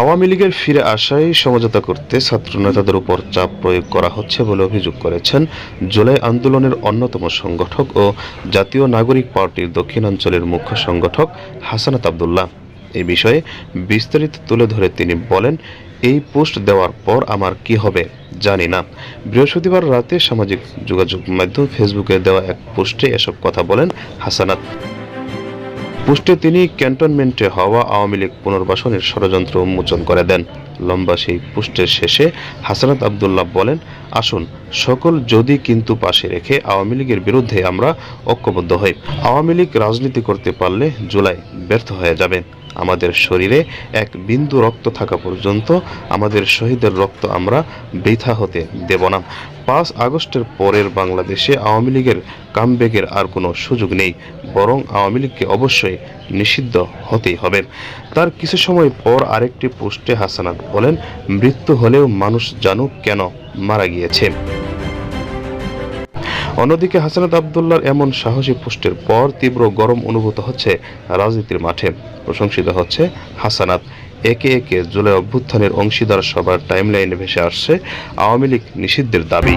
আওয়ামী লীগের ফিরে আসায় সমঝোতা করতে ছাত্র নেতাদের উপর চাপ প্রয়োগ করা হচ্ছে বলে অভিযোগ করেছেন জুলাই আন্দোলনের অন্যতম সংগঠক ও জাতীয় নাগরিক পার্টির দক্ষিণাঞ্চলের মুখ্য সংগঠক হাসানাত আবদুল্লাহ। এই বিষয়ে বিস্তারিত তুলে ধরে তিনি বলেন, এই পোস্ট দেওয়ার পর আমার কি হবে জানি না। বৃহস্পতিবার রাতে সামাজিক যোগাযোগ মাধ্যম ফেসবুকে দেওয়া এক পোস্টে এসব কথা বলেন হাসানাত। পোস্টে তিনি ক্যান্টনমেন্টে হওয়া আওয়ামী লীগ পুনর্বাসনের ষড়যন্ত্র উন্মোচন করে দেন। লম্বা সেই পোস্টের শেষে হাসানাত আবদুল্লাহ বলেন, আসুন, সকল যদি কিন্তু পাশে রেখে আওয়ামী লীগের বিরুদ্ধে আমরা ঐক্যবদ্ধ হই। আওয়ামী লীগ রাজনীতি করতে পারলে জুলাই ব্যর্থ হয়ে যাবে। আমাদের শরীরে এক বিন্দু রক্ত থাকা পর্যন্ত আমাদের শহীদের রক্ত আমরা বৃথা হতে দেব না। পাঁচ আগস্টের পরের বাংলাদেশে আওয়ামী লীগের কামব্যাকের আর কোনো সুযোগ নেই, বরং আওয়ামী লীগকে অবশ্যই নিষিদ্ধ হতেই হবে। তার কিছু সময় পর আরেকটি পোস্টে হাসানাত বলেন, মৃত্যু হলেও মানুষ জানুক কেন মারা গিয়েছে। অন্যদিকে হাসানাত আবদুল্লার এমন সাহসী পোস্টের পর তীব্র গরম অনুভূত হচ্ছে রাজনীতির মাঠে। প্রশংসিত হচ্ছে হাসানাত। একে একে জুলাই অভ্যুত্থানের অংশীদার সবার টাইমলাইনে ভেসে আসছে আওয়ামী লীগ নিষিদ্ধের দাবি।